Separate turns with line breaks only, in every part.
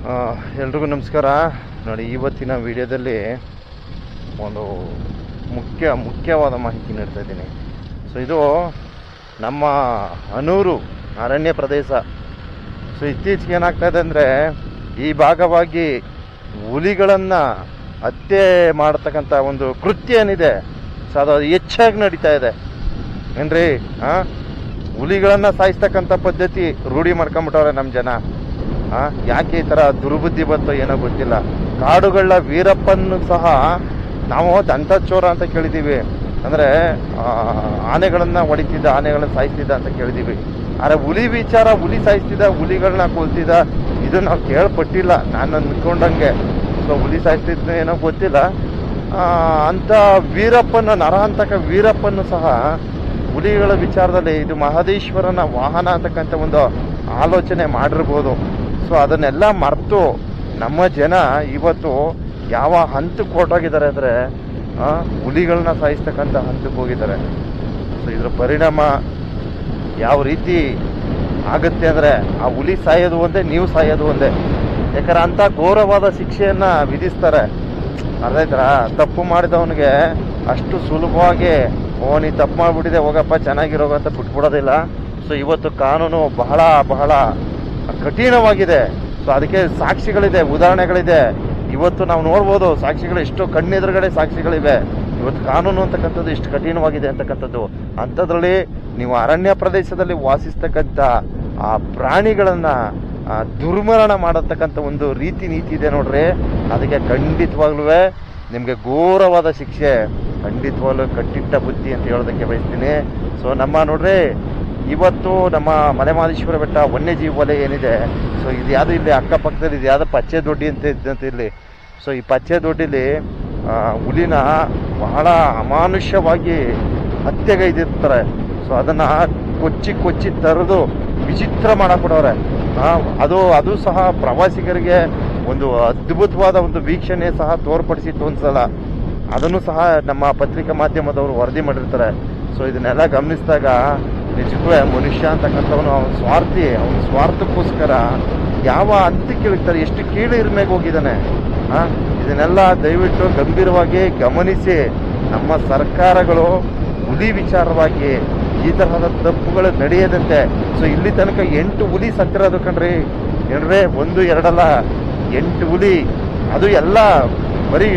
ಎಲ್ರಿಗೂ ನಮಸ್ಕಾರ. ನೋಡಿ, ಇವತ್ತಿನ ವಿಡಿಯೋದಲ್ಲಿ ಒಂದು ಮುಖ್ಯ, ಮುಖ್ಯವಾದ ಮಾಹಿತಿ ನೀಡ್ತಾ ಇದ್ದೀನಿ. ಸೊ ಇದು ನಮ್ಮ ಅನೂರು ಅರಣ್ಯ ಪ್ರದೇಶ. ಸೊ ಇತ್ತೀಚೆಗೆ ಏನಾಗ್ತಾ ಇದೆ ಅಂದರೆ, ಈ ಭಾಗವಾಗಿ ಹುಲಿಗಳನ್ನು ಹತ್ಯೆ ಮಾಡತಕ್ಕಂಥ ಒಂದು ಕೃತ್ಯ ಏನಿದೆ, ಸೊ, ಅದು ಹೆಚ್ಚಾಗಿ ನಡೀತಾ ಇದೆ. ಏನ್ರಿ? ಹಾಂ ಹುಲಿಗಳನ್ನು ಸಾಯಿಸ್ತಕ್ಕಂಥ ಪದ್ಧತಿ ರೂಢಿ ಮಾಡ್ಕೊಂಬಿಟ್ಟವ್ರೆ ನಮ್ಮ ಜನ. ಯಾಕೆ ಈ ಥರ ದುರ್ಬುದ್ಧಿ ಬಂತೋ ಏನೋ ಗೊತ್ತಿಲ್ಲ. ಕಾಡುಗಳ ವೀರಪ್ಪನ್ನು ಸಹ ನಾವು ದಂತಚೋರ ಅಂತ ಕೇಳಿದ್ದೀವಿ ಅಂದರೆ ಆನೆಗಳನ್ನು ಹೊಡಿತಿದ್ದ, ಆನೆಗಳನ್ನ ಸಾಯಿಸ್ತಿದ್ದ ಅಂತ ಕೇಳಿದ್ದೀವಿ ಆದರೆ ಹುಲಿ ವಿಚಾರ, ಹುಲಿ ಸಾಯಿಸ್ತಿದ್ದ ಹುಲಿಗಳನ್ನ ಕೊಲ್ತಿದ್ದ, ಇದು ನಾವು ಕೇಳ್ಪಟ್ಟಿಲ್ಲ. ನಾನು ಅಂದ್ಕೊಂಡಂಗೆ ಸೊ, ಹುಲಿ ಸಾಯಿಸ್ತಿದ್ದ ಏನೋ ಗೊತ್ತಿಲ್ಲ. ಅಂತ ವೀರಪ್ಪನ ನರಹಂತಕ ವೀರಪ್ಪನ್ನು ಸಹ ಹುಲಿಗಳ ವಿಚಾರದಲ್ಲಿ ಇದು ಮಹದೇಶ್ವರನ ವಾಹನ ಅಂತಕ್ಕಂಥ ಒಂದು ಆಲೋಚನೆ ಮಾಡಿರ್ಬೋದು. ಸೊ ಅದನ್ನೆಲ್ಲ ಮರೆತು ನಮ್ಮ ಜನ ಇವತ್ತು ಯಾವ ಹಂತಕ್ಕೆ ಹೊರಟೋಗಿದ್ದಾರೆ ಅಂದರೆ ಹುಲಿಗಳನ್ನ ಸಾಯಿಸ್ತಕ್ಕಂಥ ಹಂತಕ್ಕೆ ಹೋಗಿದ್ದಾರೆ. ಸೊ ಇದರ ಪರಿಣಾಮ ಯಾವ ರೀತಿ ಆಗುತ್ತೆ ಅಂದರೆ, ಆ ಹುಲಿ ಸಾಯೋದು ಒಂದೇ, ನೀವು ಸಾಯೋದು ಒಂದೇ. ಯಾಕಂದ್ರೆ ಅಂಥ ಘೋರವಾದ ಶಿಕ್ಷೆಯನ್ನು ವಿಧಿಸ್ತಾರೆ. ಅರ್ಧೈತರ ತಪ್ಪು ಮಾಡಿದವನಿಗೆ ಅಷ್ಟು ಸುಲಭವಾಗಿ, ಓ, ನೀ ತಪ್ಪು ಮಾಡಿಬಿಟ್ಟಿದೆ, ಹೋಗಪ್ಪ ಚೆನ್ನಾಗಿರೋಗ ಅಂತ ಬಿಟ್ಬಿಡೋದಿಲ್ಲ. ಸೊ ಇವತ್ತು ಕಾನೂನು ಬಹಳ ಬಹಳ ಕಠಿಣವಾಗಿದೆ. ಸೊ ಅದಕ್ಕೆ ಸಾಕ್ಷಿಗಳಿದೆ, ಉದಾಹರಣೆಗಳಿದೆ. ಇವತ್ತು ನಾವು ನೋಡ್ಬೋದು, ಸಾಕ್ಷಿಗಳು ಎಷ್ಟು ಕಣ್ಣೆದುರುಗಡೆ ಸಾಕ್ಷಿಗಳಿವೆ. ಇವತ್ತು ಕಾನೂನು ಅಂತಕ್ಕಂಥದ್ದು ಇಷ್ಟು ಕಠಿಣವಾಗಿದೆ ಅಂತಕ್ಕಂಥದ್ದು. ಅಂಥದ್ರಲ್ಲಿ ನೀವು ಅರಣ್ಯ ಪ್ರದೇಶದಲ್ಲಿ ವಾಸಿಸ್ತಕ್ಕಂಥ ಆ ಪ್ರಾಣಿಗಳನ್ನು ದುರ್ಮರಣ ಮಾಡತಕ್ಕಂಥ ಒಂದು ರೀತಿ ನೀತಿ ಇದೆ ನೋಡ್ರಿ. ಅದಕ್ಕೆ ಖಂಡಿತವಾಗ್ಲೂ ನಿಮಗೆ ಘೋರವಾದ ಶಿಕ್ಷೆ, ಖಂಡಿತವಾಗ್ಲೂ ಕಟ್ಟಿಟ್ಟ ಬುದ್ಧಿ ಅಂತ ಹೇಳೋದಕ್ಕೆ ಬಯಸ್ತೀನಿ. ಸೊ ನಮ್ಮ ನೋಡ್ರಿ ಇವತ್ತು ನಮ್ಮ ಮಲೆಮಹದೇಶ್ವರ ಬೆಟ್ಟ ವನ್ಯಜೀವಿ ವಲಯ ಏನಿದೆ ಸೊ ಇದು ಯಾವುದು ಇಲ್ಲಿ ಅಕ್ಕಪಕ್ಕದಲ್ಲಿ, ಇದು ಯಾವುದು ಪಚ್ಚೆ ದೊಡ್ಡಿ ಅಂತ ಇದ್ದಂತ ಇಲ್ಲಿ. ಸೊ ಈ ಪಚ್ಚೆ ದೊಡ್ಡಿಲಿ ಹುಲಿನ ಬಹಳ ಅಮಾನುಷ್ಯವಾಗಿ ಹತ್ಯೆಗೈದಿರ್ತಾರೆ. ಸೊ ಅದನ್ನು ಕೊಚ್ಚಿ ಕೊಚ್ಚಿ ತರದು ವಿಚಿತ್ರ ಮಾಡಿಕೊಡೋರೆ ಅದು ಅದು ಸಹ ಪ್ರವಾಸಿಗರಿಗೆ ಒಂದು ಅದ್ಭುತವಾದ ಒಂದು ವೀಕ್ಷಣೆ ಸಹ ತೋರ್ಪಡಿಸಿತ್ತು ಒಂದ್ಸಲ. ಅದನ್ನು ಸಹ ನಮ್ಮ ಪತ್ರಿಕಾ ಮಾಧ್ಯಮದವರು ವರದಿ ಮಾಡಿರ್ತಾರೆ. ಸೊ ಇದನ್ನೆಲ್ಲ ಗಮನಿಸಿದಾಗ ನಿಜಕ್ಕೂ ಮನುಷ್ಯ ಅಂತಕ್ಕಂಥವನು ಅವನ ಸ್ವಾರ್ಥಿ, ಅವನ ಸ್ವಾರ್ಥಕ್ಕೋಸ್ಕರ ಯಾವ ಹಂತಕ್ಕೆ ಇಳಿತಾರೆ ಎಷ್ಟು ಕೀಳು ಇರ್ಮೇಗೆ ಹೋಗಿದ್ದಾನೆ ಇದನ್ನೆಲ್ಲ ದಯವಿಟ್ಟು ಗಂಭೀರವಾಗಿ ಗಮನಿಸಿ. ನಮ್ಮ ಸರ್ಕಾರಗಳು ಹುಲಿ ವಿಚಾರವಾಗಿ ಈ ತರಹದ ತಪ್ಪುಗಳು ನಡೆಯದಂತೆ. ಸೊ ಇಲ್ಲಿ ತನಕ ಎಂಟು ಹುಲಿ ಸತ್ತಿರೋದು ಕಣ್ರಿ. ಏನ್ರೆ, ಒಂದು, ಎರಡಲ್ಲ, ಎಂಟು ಹುಲಿ. ಅದು ಎಲ್ಲ ಬರೀ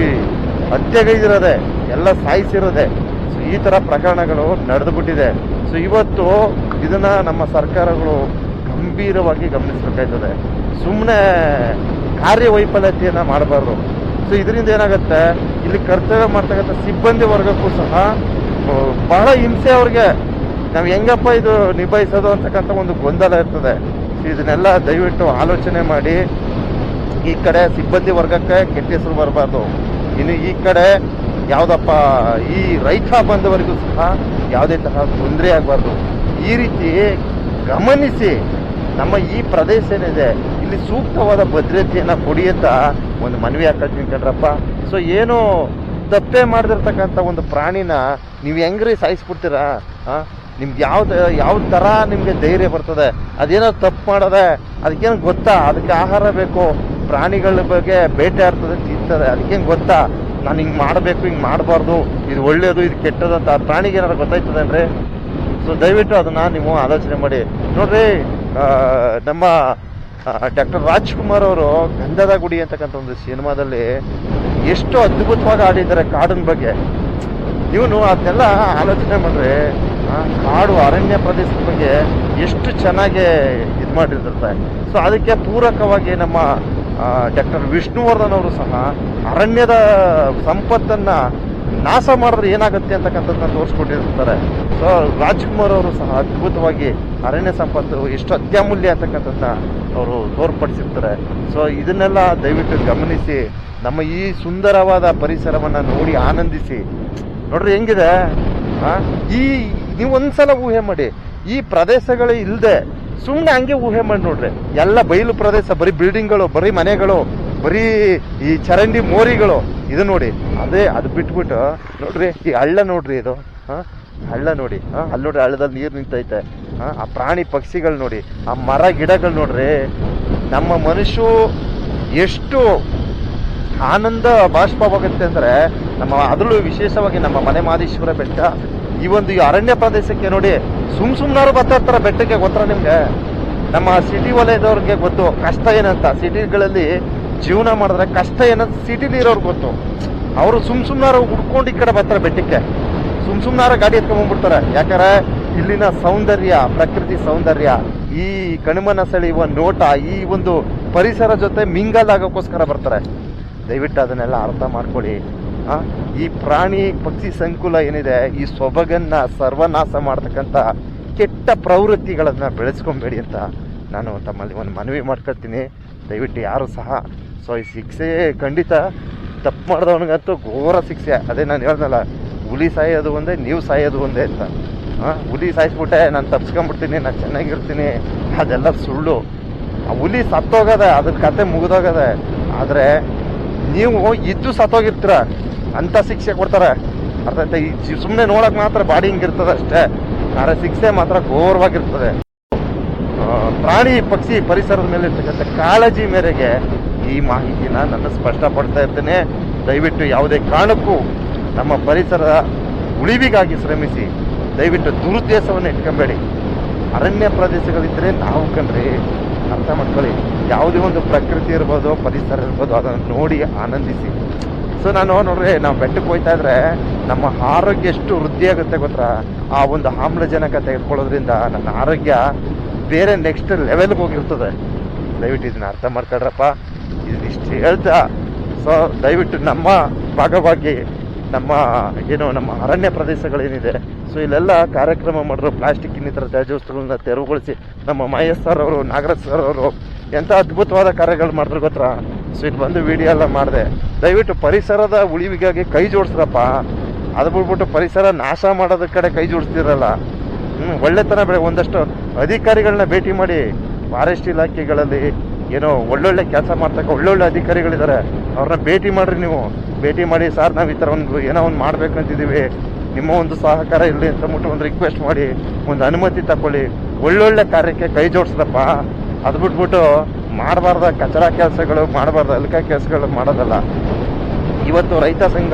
ಹತ್ಯೆಗೈದಿರೋದೆ ಎಲ್ಲ ಸಾಯಿಸಿರೋದೆ. ಈ ಥರ ಪ್ರಕರಣಗಳು ನಡೆದುಬಿಟ್ಟಿದೆ. ಸೊ ಇವತ್ತು ಇದನ್ನ ನಮ್ಮ ಸರ್ಕಾರಗಳು ಗಂಭೀರವಾಗಿ ಗಮನಿಸಬೇಕಾಯ್ತದೆ. ಸುಮ್ಮನೆ ಕಾರ್ಯವೈಫಲ್ಯತೆಯನ್ನು ಮಾಡಬಾರ್ದು. ಸೊ ಇದರಿಂದ ಏನಾಗುತ್ತೆ? ಇಲ್ಲಿ ಕರ್ತವ್ಯ ಮಾಡ್ತಕ್ಕಂಥ ಸಿಬ್ಬಂದಿ ವರ್ಗಕ್ಕೂ ಸಹ ಬಹಳ ಹಿಂಸೆ ಅವ್ರಿಗೆ. ನಾವು ಹೆಂಗಪ್ಪ ಇದು ನಿಭಾಯಿಸೋದು ಅಂತಕ್ಕಂಥ ಒಂದು ಗೊಂದಲ ಇರ್ತದೆ. ಇದನ್ನೆಲ್ಲ ದಯವಿಟ್ಟು ಆಲೋಚನೆ ಮಾಡಿ. ಈ ಕಡೆ ಸಿಬ್ಬಂದಿ ವರ್ಗಕ್ಕೆ ಕೆಟ್ಟ ಹೆಸರು ಬರಬಾರ್ದು. ಇನ್ನು ಈ ಕಡೆ ಯಾವುದಪ್ಪ, ಈ ರೈತ ಬಂದವರಿಗೂ ಸಹ ಯಾವುದೇ ತರಹ ತೊಂದರೆ ಆಗಬಾರ್ದು. ಈ ರೀತಿ ಗಮನಿಸಿ ನಮ್ಮ ಈ ಪ್ರದೇಶ ಏನಿದೆ, ಇಲ್ಲಿ ಸೂಕ್ತವಾದ ಭದ್ರತೆಯನ್ನು ಕೊಡಿ ಅಂತ ಒಂದು ಮನವಿ ಹಾಕತ್ತೀನಿ ಕಣ್ರಪ್ಪ. ಸೊ ಏನು ತಪ್ಪೇ ಮಾಡದಿರ್ತಕ್ಕಂಥ ಒಂದು ಪ್ರಾಣಿನ ನೀವು ಹೆಂಗ್ರಿ ಸಾಯಿಸ್ಬಿಡ್ತೀರಾ? ನಿಮ್ಗೆ ಯಾವ್ದು ಯಾವ ಥರ ನಿಮಗೆ ಧೈರ್ಯ ಬರ್ತದೆ? ಅದೇನೋ ತಪ್ಪು ಮಾಡೋದೆ, ಅದಕ್ಕೇನು ಗೊತ್ತಾ? ಅದಕ್ಕೆ ಆಹಾರ ಬೇಕು. ಪ್ರಾಣಿಗಳ ಬಗ್ಗೆ ಬೇಟೆ ಆಡ್ತದೆ ತಿಂತದೆ ಅದಕ್ಕೆ ಗೊತ್ತಾ? ನಾನು ಹಿಂಗೆ ಮಾಡಬೇಕು, ಹಿಂಗೆ ಮಾಡಬಾರ್ದು. ಇದು ಒಳ್ಳೆಯದು ಇದು ಕೆಟ್ಟದು ಅಂತ ಆ ಪ್ರಾಣಿಗೆ ಏನಾರು ಗೊತ್ತಾಯ್ತದೇನ್ರಿ ಸೊ, ದಯವಿಟ್ಟು ಅದನ್ನ ನೀವು ಆಲೋಚನೆ ಮಾಡಿ. ನೋಡ್ರಿ ನಮ್ಮ ಡಾಕ್ಟರ್ ರಾಜ್ಕುಮಾರ್ ಅವರು ಗಂಧದ ಗುಡಿ ಅಂತಕ್ಕಂಥ ಒಂದು ಸಿನಿಮಾದಲ್ಲಿ ಎಷ್ಟು ಅದ್ಭುತವಾಗಿ ಆಡಿದ್ದಾರೆ ಕಾಡಿನ ಬಗ್ಗೆ. ಇವನು ಅದನ್ನೆಲ್ಲ ಆಲೋಚನೆ ಮಾಡ್ರಿ ಕಾಡು ಅರಣ್ಯ ಪ್ರದೇಶದ ಬಗ್ಗೆ ಎಷ್ಟು ಚೆನ್ನಾಗಿ ಇದು ಮಾಡಿರ್ತಾರೆ. ಸೊ, ಅದಕ್ಕೆ ಪೂರಕವಾಗಿ ನಮ್ಮ ಡಾಕ್ಟರ್ ವಿಷ್ಣುವರ್ಧನ್ ಅವರು ಸಹ ಅರಣ್ಯದ ಸಂಪತ್ತನ್ನ ನಾಶ ಮಾಡಿದ್ರೆ ಏನಾಗುತ್ತೆ ಅಂತಕ್ಕಂಥದ್ದನ್ನ ತೋರಿಸ್ಕೊಟ್ಟಿರ್ತಾರೆ. ಸೊ, ರಾಜ್ಕುಮಾರ್ ಅವರು ಸಹ ಅದ್ಭುತವಾಗಿ ಅರಣ್ಯ ಸಂಪತ್ತು ಎಷ್ಟು ಅತ್ಯಮೂಲ್ಯ ಅಂತಕ್ಕಂಥದ್ದನ್ನ ಅವರು ತೋರ್ಪಡಿಸಿರ್ತಾರೆ. ಸೊ, ಇದನ್ನೆಲ್ಲ ದಯವಿಟ್ಟು ಗಮನಿಸಿ, ನಮ್ಮ ಈ ಸುಂದರವಾದ ಪರಿಸರವನ್ನ ನೋಡಿ ಆನಂದಿಸಿ. ನೋಡ್ರಿ ಹೆಂಗಿದೆ? ಈ, ನೀವು ಒಂದ್ಸಲ ಊಹೆ ಮಾಡಿ, ಈ ಪ್ರದೇಶಗಳು ಇಲ್ಲದೆ ಸುಮ್ಮನೆ ಹಂಗೆ ಊಹೆ ಮಾಡಿ ನೋಡ್ರಿ, ಎಲ್ಲ ಬಯಲು ಪ್ರದೇಶ, ಬರೀ ಬಿಲ್ಡಿಂಗ್ಗಳು ಬರೀ ಮನೆಗಳು, ಬರೀ ಈ ಚರಂಡಿ ಮೋರಿಗಳು, ಇದು ನೋಡಿ, ಅದೇ ಅದು ಬಿಟ್ಬಿಟ್ಟು, ನೋಡ್ರಿ, ಈ ಹಳ್ಳ ನೋಡ್ರಿ ಇದು, ಹಾ? ಹಳ್ಳ ನೋಡಿ, ಹಾಂ? ಅಲ್ಲಿ ನೋಡ್ರಿ ಹಳ್ಳದಲ್ಲಿ ನೀರು ನಿಂತೈತೆ, ಹಾಂ? ಆ ಪ್ರಾಣಿ ಪಕ್ಷಿಗಳು ನೋಡಿ, ಆ ಮರ ಗಿಡಗಳು ನೋಡ್ರಿ, ನಮ್ಮ ಮನುಷ್ಯ ಎಷ್ಟು ಆನಂದ ಬಾಷ್ಪವಾಗುತ್ತೆ ಅಂದರೆ, ನಮ್ಮ ಅದರಲ್ಲೂ ವಿಶೇಷವಾಗಿ ನಮ್ಮ ಮನೆ ಮಾದೇಶ್ವರ ಬೆಟ್ಟ, ಈ ಒಂದು ಅರಣ್ಯ ಪ್ರದೇಶಕ್ಕೆ ನೋಡಿ ಸುಮ್ ಸುಮ್ನಾರು ಬರ್ತಾ ಇರ್ತಾರೆ ಬೆಟ್ಟಕ್ಕೆ, ಗೊತ್ತಾ ನಿಮ್ಗೆ? ನಮ್ಮ ಸಿಟಿ ವಲಯದವ್ರಿಗೆ ಗೊತ್ತು, ಕಷ್ಟ ಏನಂತ? ಸಿಟಿಗಳಲ್ಲಿ ಜೀವನ ಮಾಡಿದ್ರೆ ಕಷ್ಟ ಏನಂತ ಸಿಟಿಲಿ ಇರೋರ್ಗೆ ಗೊತ್ತು. ಅವರು ಸುಮ್ ಸುಮ್ನಾರು ಹುಡ್ಕೊಂಡು ಈ ಕಡೆ ಬರ್ತಾರೆ ಬೆಟ್ಟಕ್ಕೆ. ಸುಮ್ ಸುಮ್ನಾರ ಗಾಡಿ ಎತ್ಕೊಂಡ್ಬಿಡ್ತಾರೆ ಯಾಕಂದ್ರೆ ಇಲ್ಲಿನ ಸೌಂದರ್ಯ, ಪ್ರಕೃತಿ ಸೌಂದರ್ಯ, ಈ ಕಣ್ಮನ ಸೆಳೆಯುವ ನೋಟ, ಈ ಒಂದು ಪರಿಸರ ಜೊತೆ ಮಿಂಗಲ್ ಆಗೋಕ್ಕೋಸ್ಕರ ಬರ್ತಾರೆ. ದಯವಿಟ್ಟು ಅದನ್ನೆಲ್ಲ ಅರ್ಥ ಮಾಡ್ಕೊಳ್ಳಿ. ಈ ಪ್ರಾಣಿ ಪಕ್ಷಿ ಸಂಕುಲ ಏನಿದೆ, ಈ ಸೊಬಗನ್ನ ಸರ್ವನಾಶ ಮಾಡ್ತಕ್ಕಂಥ ಕೆಟ್ಟ ಪ್ರವೃತ್ತಿಗಳನ್ನು ಬೆಳೆಸ್ಕೊಬೇಡಿ ಅಂತ ನಾನು ತಮ್ಮಲ್ಲಿ ಒಂದು ಮನವಿ ಮಾಡ್ಕೊಳ್ತೀನಿ. ದಯವಿಟ್ಟು ಯಾರು ಸಹ ಸೊ ಈ ಶಿಕ್ಷೆ ಖಂಡಿತ ತಪ್ಪು ಮಾಡಿದವನಿಗಂತೂ ಘೋರ ಶಿಕ್ಷೆ. ಅದೇ ನಾನು ಹೇಳ್ದಲ್ಲ, ಹುಲಿ ಸಾಯೋದು ಒಂದೇ, ನೀವು ಸಾಯೋದು ಒಂದೇ ಅಂತ. ಹುಲಿ ಸಾಯಿಸ್ಬಿಟ್ಟೆ ನಾನು ತಪ್ಸ್ಕೊಂಬಿಡ್ತೀನಿ, ನಾನು ಚೆನ್ನಾಗಿರ್ತೀನಿ, ಅದೆಲ್ಲ ಸುಳ್ಳು. ಆ ಹುಲಿ ಸತ್ತೋಗದೆ, ಅದ್ರ ಕತೆ ಮುಗಿದೋಗದೆ, ಆದರೆ ನೀವು ಇದ್ದು ಸತ್ತೋಗಿರ್ತೀರ? ಅಂತ ಶಿಕ್ಷೆ ಕೊಡ್ತಾರೆ. ಅರ್ಥ ಆಯ್ತಾ? ಈ ಸುಮ್ಮನೆ ನೋಡಕ್ ಮಾತ್ರ ಬಾಡಿ ಹಿಂಗಿರ್ತದೆ ಅಷ್ಟೇ. ಆದರೆ ಶಿಕ್ಷೆ ಮಾತ್ರ ಘೋರವಾಗಿರ್ತದೆ. ಪ್ರಾಣಿ ಪಕ್ಷಿ ಪರಿಸರದ ಮೇಲೆ ಇರ್ತಕ್ಕಂಥ ಕಾಳಜಿ ಮೇರೆಗೆ ಈ ಮಾಹಿತಿನ ನಾನು ಸ್ಪಷ್ಟಪಡ್ತಾ ಇರ್ತೇನೆ. ದಯವಿಟ್ಟು ಯಾವುದೇ ಕಾರಣಕ್ಕೂ ನಮ್ಮ ಪರಿಸರದ ಉಳಿವಿಗಾಗಿ ಶ್ರಮಿಸಿ, ದಯವಿಟ್ಟು ದುರುದ್ದೇಶವನ್ನು ಇಟ್ಕೊಬೇಡಿ. ಅರಣ್ಯ ಪ್ರದೇಶಗಳಿದ್ದರೆ ನಾವು ಕಣ್ರಿ ಅರ್ಥ ಮಾಡ್ಕೊಳ್ಳಿ, ಯಾವುದೇ ಒಂದು ಪ್ರಕೃತಿ ಇರ್ಬೋದು, ಪರಿಸರ ಇರ್ಬೋದು, ಅದನ್ನು ನೋಡಿ ಆನಂದಿಸಿ. ಸೊ ನಾನು ನೋಡ್ರಿ, ನಾವು ಬೆಟ್ಟಕ್ಕೆ ಹೋಯ್ತಾ ಇದ್ರೆ ನಮ್ಮ ಆರೋಗ್ಯ ಎಷ್ಟು ವೃದ್ಧಿಯಾಗುತ್ತೆ ಗೊತ್ತಾ? ಆ ಒಂದು ಆಮ್ಲಜನಕ ತೆಗೆದುಕೊಳ್ಳೋದ್ರಿಂದ ನನ್ನ ಆರೋಗ್ಯ ಬೇರೆ ನೆಕ್ಸ್ಟ್ ಲೆವೆಲ್ಗೆ ಹೋಗಿರ್ತದೆ. ದಯವಿಟ್ಟು ಇದನ್ನ ಅರ್ಥ ಮಾಡ್ಕೊಳ್ರಪ್ಪ. ಇದಿಷ್ಟು ಹೇಳ್ತಾ, ಸೊ ದಯವಿಟ್ಟು ನಮ್ಮ ಭಾಗವಾಗಿ ನಮ್ಮ, ಏನು ನಮ್ಮ ಅರಣ್ಯ ಪ್ರದೇಶಗಳೇನಿದೆ, ಸೊ ಇಲ್ಲೆಲ್ಲ ಕಾರ್ಯಕ್ರಮ ಮಾಡಿದ್ರು ಪ್ಲಾಸ್ಟಿಕ್ ಇನ್ನಿತರ ತ್ಯಾಜ್ಯ ವಸ್ತುಗಳನ್ನ ತೆರವುಗೊಳಿಸಿ ನಮ್ಮ ಮಹೇಶ್ ಸರ್ ಅವರು, ನಾಗರಾಜ್ ಸರ್ ಅವರು ಎಂಥ ಅದ್ಭುತವಾದ ಕಾರ್ಯಗಳು ಮಾಡಿದ್ರು ಗೊತ್ತಾ? ಸೊ ಇದು ಬಂದು ವಿಡಿಯೋ ಎಲ್ಲ ಮಾಡಿದೆ. ದಯವಿಟ್ಟು ಪರಿಸರದ ಉಳಿವಿಗಾಗಿ ಕೈ ಜೋಡಿಸ್ರಪ್ಪ. ಅದು ಬಿಟ್ಬಿಟ್ಟು ಪರಿಸರ ನಾಶ ಮಾಡೋದ್ರ ಕಡೆ ಕೈ ಜೋಡಿಸ್ತಿರಲ್ಲ. ಹ್ಞೂ ಒಳ್ಳೆತನ ಬೆಳೆ ಒಂದಷ್ಟು ಅಧಿಕಾರಿಗಳನ್ನ ಭೇಟಿ ಮಾಡಿ. ಫಾರೆಸ್ಟ್ ಇಲಾಖೆಗಳಲ್ಲಿ ಏನೋ ಒಳ್ಳೊಳ್ಳೆ ಕೆಲಸ ಮಾಡ್ತಕ್ಕ ಒಳ್ಳೊಳ್ಳೆ ಅಧಿಕಾರಿಗಳಿದ್ದಾರೆ ಅವ್ರನ್ನ ಭೇಟಿ ಮಾಡಿರಿ ನೀವು. ಭೇಟಿ ಮಾಡಿ, ಸರ್, ನಾವು ಈ ಥರ ಒಂದು ಏನೋ ಒಂದು ಮಾಡ್ಬೇಕಂತಿದ್ದೀವಿ ನಿಮ್ಮ ಒಂದು ಸಹಕಾರ ಇರಲಿ ಅಂತ ಮುಟ್ಟು ಒಂದು ರಿಕ್ವೆಸ್ಟ್ ಮಾಡಿ, ಒಂದು ಅನುಮತಿ ತಗೊಳ್ಳಿ ಒಳ್ಳೊಳ್ಳೆ ಕಾರ್ಯಕ್ಕೆ ಕೈ ಜೋಡಿಸ್ರಪ್ಪ. ಅದು ಬಿಟ್ಬಿಟ್ಟು ಮಾಡಬಾರ್ದ, ಕಚರ ಕೆಲಸಗಳು ಮಾಡಬಾರ್ದ, ಅಲ್ಕ ಕೆಲಸಗಳು ಮಾಡೋದಲ್ಲ. ಇವತ್ತು ರೈತ ಸಂಘ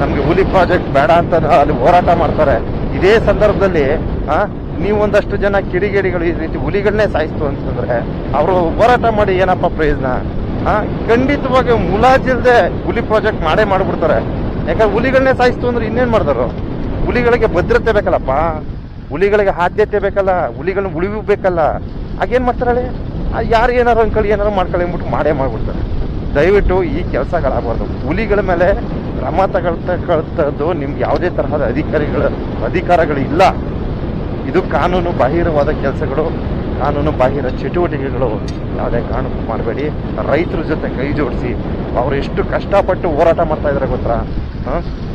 ನಮಗೆ ಹುಲಿ ಪ್ರಾಜೆಕ್ಟ್ ಬೇಡ ಅಂತ ಅಲ್ಲಿ ಹೋರಾಟ ಮಾಡ್ತಾರೆ. ಇದೇ ಸಂದರ್ಭದಲ್ಲಿ ನೀವೊಂದಷ್ಟು ಜನ ಕಿಡಿಗೇಡಿಗಳು ಈ ರೀತಿ ಹುಲಿಗಳನ್ನೇ ಸಾಯಿಸ್ತು ಅಂತಂದ್ರೆ, ಅವರು ಹೋರಾಟ ಮಾಡಿ ಏನಪ್ಪ ಪ್ರಯೋಜನ? ಖಂಡಿತವಾಗಿ ಮುಲಾಜಿಲ್ದೆ ಹುಲಿ ಪ್ರಾಜೆಕ್ಟ್ ಮಾಡೇ ಮಾಡ್ಬಿಡ್ತಾರೆ. ಯಾಕಂದ್ರೆ ಹುಲಿಗಳನ್ನೇ ಸಾಯಿಸ್ತು ಅಂದ್ರೆ ಇನ್ನೇನ್ ಮಾಡ್ತಾರೋ ಹುಲಿಗಳಿಗೆ ಭದ್ರತೆ ಬೇಕಲ್ಲಪ್ಪ? ಹುಲಿಗಳಿಗೆ ಆದ್ಯತೆ ಬೇಕಲ್ಲ? ಹುಲಿಗಳನ್ನ ಉಳಿವು ಬೇಕಲ್ಲ? ಆಗೇನ್ ಮಾಡ್ತಾರೆ ಯಾರು ಏನಾರು ಅನ್ಕೊಳ್ಳಿ ಏನಾರು ಮಾಡ್ಕೊಳ್ಳಿ ಅಂದ್ಬಿಟ್ಟು ಮಾಡೇ ಮಾಡ್ಬಿಡ್ತಾರೆ. ದಯವಿಟ್ಟು ಈ ಕೆಲಸಗಳಾಗಬಾರ್ದು. ಹುಲಿಗಳ ಮೇಲೆ ಕ್ರಮ ತಗೊಳ್ತಕ್ಕಂಥದ್ದು ನಿಮ್ಗೆ ಯಾವುದೇ ತರಹದ ಅಧಿಕಾರಿಗಳ ಅಧಿಕಾರಗಳು ಇಲ್ಲ ಇದು ಕಾನೂನು ಬಾಹಿರವಾದ ಕೆಲಸಗಳು, ಕಾನೂನು ಬಾಹಿರ ಚಟುವಟಿಕೆಗಳು. ಯಾವುದೇ ಕಾರಣಕ್ಕೂ ಮಾಡಬೇಡಿ. ರೈತರ ಜೊತೆ ಕೈ ಜೋಡಿಸಿ. ಅವರು ಎಷ್ಟು ಕಷ್ಟಪಟ್ಟು ಹೋರಾಟ ಮಾಡ್ತಾ ಇದ್ದಾರೆ ಗೊತ್ತಾ?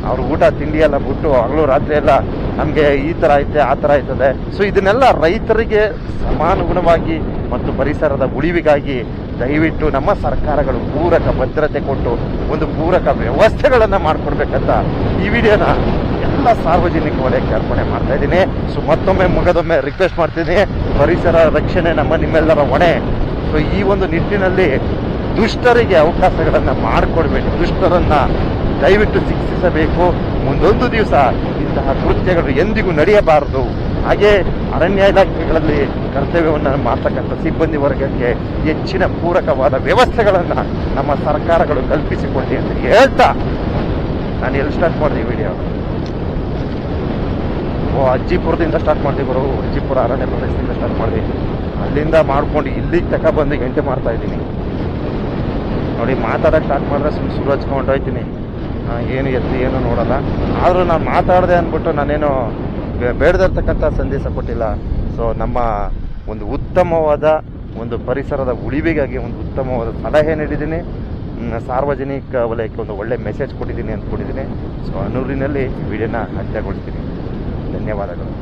ಅವ್ರ ಊಟ, ತಿಂಡಿ ಎಲ್ಲ ಬಿಟ್ಟು ಹಗಲು ರಾತ್ರಿ ಎಲ್ಲ ನಮಗೆ ಈ ಥರ ಐತೆ, ಆ ಥರ ಆಯ್ತದೆ ಸೊ ಇದನ್ನೆಲ್ಲ ರೈತರಿಗೆ ಸಮಾನುಗುಣವಾಗಿ ಮತ್ತು ಪರಿಸರದ ಉಳಿವಿಗಾಗಿ ದಯವಿಟ್ಟು ನಮ್ಮ ಸರ್ಕಾರಗಳು ಪೂರಕ ಭದ್ರತೆ ಕೊಟ್ಟು ಒಂದು ಪೂರಕ ವ್ಯವಸ್ಥೆಗಳನ್ನು ಮಾಡಿಕೊಡ್ಬೇಕಂತ ಈ ವಿಡಿಯೋನ ಎಲ್ಲ ಸಾರ್ವಜನಿಕ ವಲಯಕ್ಕೆ ಅರ್ಪಣೆ ಮಾಡ್ತಾ ಇದ್ದೀನಿ. ಸೊ ಮತ್ತೊಮ್ಮೆ ಮುಗದೊಮ್ಮೆ ರಿಕ್ವೆಸ್ಟ್ ಮಾಡ್ತೀನಿ. ಪರಿಸರ ರಕ್ಷಣೆ ನಮ್ಮ ನಿಮ್ಮೆಲ್ಲರ ಹೊಣೆ. ಸೊ ಈ ಒಂದು ನಿಟ್ಟಿನಲ್ಲಿ ದುಷ್ಟರಿಗೆ ಅವಕಾಶಗಳನ್ನು ಮಾಡಿಕೊಡ್ಬೇಕು. ದುಷ್ಟರನ್ನ ದಯವಿಟ್ಟು ಶಿಕ್ಷಿಸಬೇಕು ಮುಂದೊಂದು ದಿವಸ ಇಂತಹ ಕೃತ್ಯಗಳು ಎಂದಿಗೂ ನಡೆಯಬಾರದು. ಹಾಗೆ ಅರಣ್ಯ ಇಲಾಖೆಗಳಲ್ಲಿ ಕರ್ತವ್ಯವನ್ನು ಮಾಡ್ತಕ್ಕಂಥ ಸಿಬ್ಬಂದಿ ವರ್ಗಕ್ಕೆ ಹೆಚ್ಚಿನ ಪೂರಕವಾದ ವ್ಯವಸ್ಥೆಗಳನ್ನು ನಮ್ಮ ಸರ್ಕಾರಗಳು ಕಲ್ಪಿಸಿಕೊಳ್ಳಿ ಅಂತ ಹೇಳ್ತಾ ನಾನು ಎಲ್ಲಿ ಸ್ಟಾರ್ಟ್ ಮಾಡಿದೆ ವಿಡಿಯೋ ಓ, ಅಜ್ಜಿಪುರದಿಂದ ಸ್ಟಾರ್ಟ್ ಮಾಡಿದೆ ಬರೋ ಅಜ್ಜಿಪುರ ಅರಣ್ಯ ಪ್ರದೇಶದಿಂದ ಸ್ಟಾರ್ಟ್ ಮಾಡಿದೆ. ಅಲ್ಲಿಂದ ಮಾಡ್ಕೊಂಡು ಇಲ್ಲಿಗೆ ತಕ ಬಂದು ಗಂಟೆ ಮಾಡ್ತಾ ಇದ್ದೀನಿ. ನೋಡಿ, ಮಾತಾಡೋಕೆ ಸ್ಟಾರ್ಟ್ ಮಾಡಿದ್ರೆ ಸುಮ್ಮನೆ ಸುರು ಹಚ್ಕೊಂಡು ಏನು ಎತ್ತಿ ಏನು ನೋಡಲ್ಲ. ಆದರೂ ನಾನು ಮಾತಾಡಿದೆ ಅಂದ್ಬಿಟ್ಟು ನಾನೇನು ಬೇಡದಿರ್ತಕ್ಕಂಥ ಸಂದೇಶ ಕೊಟ್ಟಿಲ್ಲ. ಸೊ ನಮ್ಮ ಒಂದು ಉತ್ತಮವಾದ ಒಂದು ಪರಿಸರದ ಉಳಿವಿಗಾಗಿ ಒಂದು ಉತ್ತಮವಾದ ಸಲಹೆ ನೀಡಿದ್ದೀನಿ. ಸಾರ್ವಜನಿಕ ವಲಯಕ್ಕೆ ಒಂದು ಒಳ್ಳೆ ಮೆಸೇಜ್ ಕೊಟ್ಟಿದ್ದೀನಿ ಅಂದ್ಕೊಂಡಿದ್ದೀನಿ. ಸೊ ಅನೂರಿನಲ್ಲಿ ವಿಡಿಯೋನ ಅಂತ್ಯಗೊಳಿಸ್ತೀನಿ. ಧನ್ಯವಾದಗಳು.